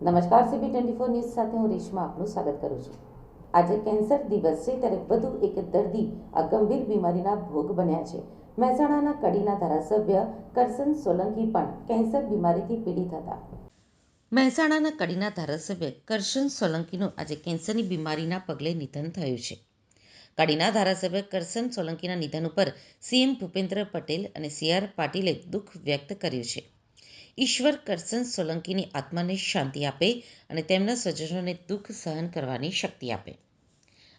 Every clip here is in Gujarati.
નમસ્કાર સીબી ટ્વેન્ટી ફોર ન્યૂઝ સાથે હું રેશમા આપનું સ્વાગત કરું છું. આજે કેન્સર દિવસ છે ત્યારે વધુ એક દર્દી આ ગંભીર બીમારીના ભોગ બન્યા છે. મહેસાણાના કડીના ધારાસભ્ય કરસન સોલંકી પણ કેન્સર બીમારીથી પીડિત હતા. મહેસાણાના કડીના ધારાસભ્ય કરશન સોલંકીનું આજે કેન્સરની બીમારીના પગલે નિધન થયું છે. કડીના ધારાસભ્ય કરશન સોલંકીના નિધન ઉપર સીએમ ભૂપેન્દ્ર પટેલ અને સી આર પાટીલે દુઃખ વ્યક્ત કર્યું છે. ઈશ્વર કરસન સોલંકીની આત્માને શાંતિ આપે અને તેમના સ્વજનોને દુઃખ સહન કરવાની શક્તિ આપે.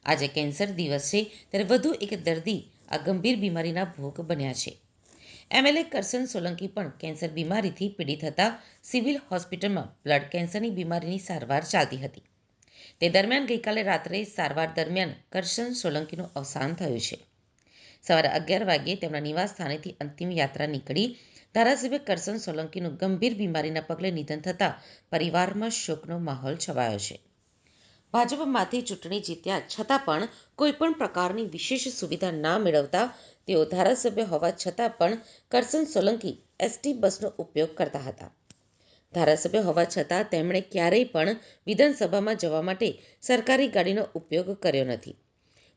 આજે કેન્સર દિવસ છે ત્યારે વધુ એક દર્દી આ ગંભીર બીમારીના ભોગ બન્યા છે. એમએલએ કરસન સોલંકી પણ કેન્સર બીમારીથી પીડિત હતા. સિવિલ હોસ્પિટલમાં બ્લડ કેન્સરની બીમારીની સારવાર ચાલતી હતી. તે દરમિયાન ગઈકાલે રાત્રે સારવાર દરમિયાન કરશન સોલંકીનું અવસાન થયું છે. સવારે અગિયાર વાગ્યે તેમના નિવાસ સ્થાનેથી અંતિમ યાત્રા નીકળી. ધારાસભ્ય કરસન સોલંકીનું ગંભીર બીમારીના પગલે નિધન થતાં પરિવારમાં શોકનો માહોલ છવાયો છે. ભાજપમાંથી ચૂંટણી જીત્યા છતાં પણ કોઈપણ પ્રકારની વિશેષ સુવિધા ના મેળવતા તેઓ ધારાસભ્ય હોવા છતાં પણ કરસન સોલંકી એસટી બસનો ઉપયોગ કરતા હતા. ધારાસભ્ય હોવા છતાં તેમણે ક્યારેય પણ વિધાનસભામાં જવા માટે સરકારી ગાડીનો ઉપયોગ કર્યો નથી.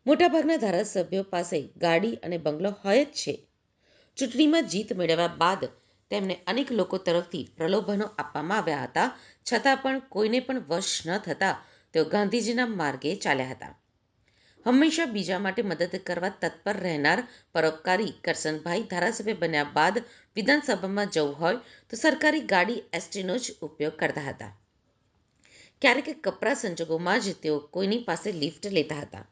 મોટાભાગના ધારાસભ્યો પાસે ગાડી અને બંગલો હોય જ છે. ચૂંટણીમાં જીત મેળવ્યા બાદ તેમને અનેક લોકો તરફથી પ્રલોભનો આપવામાં આવ્યા હતા. છતાં પણ કોઈને પણ વશ ન થતાં તેઓ ગાંધીજીના માર્ગે ચાલ્યા હતા. હંમેશા બીજા માટે મદદ કરવા તત્પર રહેનાર પરોપકારી કરસનભાઈ ધારાસભ્ય બન્યા બાદ વિધાનસભામાં જવું હોય તો સરકારી ગાડી એસટીનો જ ઉપયોગ કરતા હતા. ક્યારેક કપરા સંજોગોમાં જ તેઓ કોઈની પાસે લિફ્ટ લેતા હતા.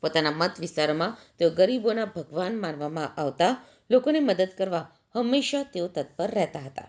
પોતાના મત વિસ્તારમાં તેઓ ગરીબોના ભગવાન માનવામાં આવતા લોકોને મદદ કરવા હંમેશા તેઓ તત્પર રહેતા હતા.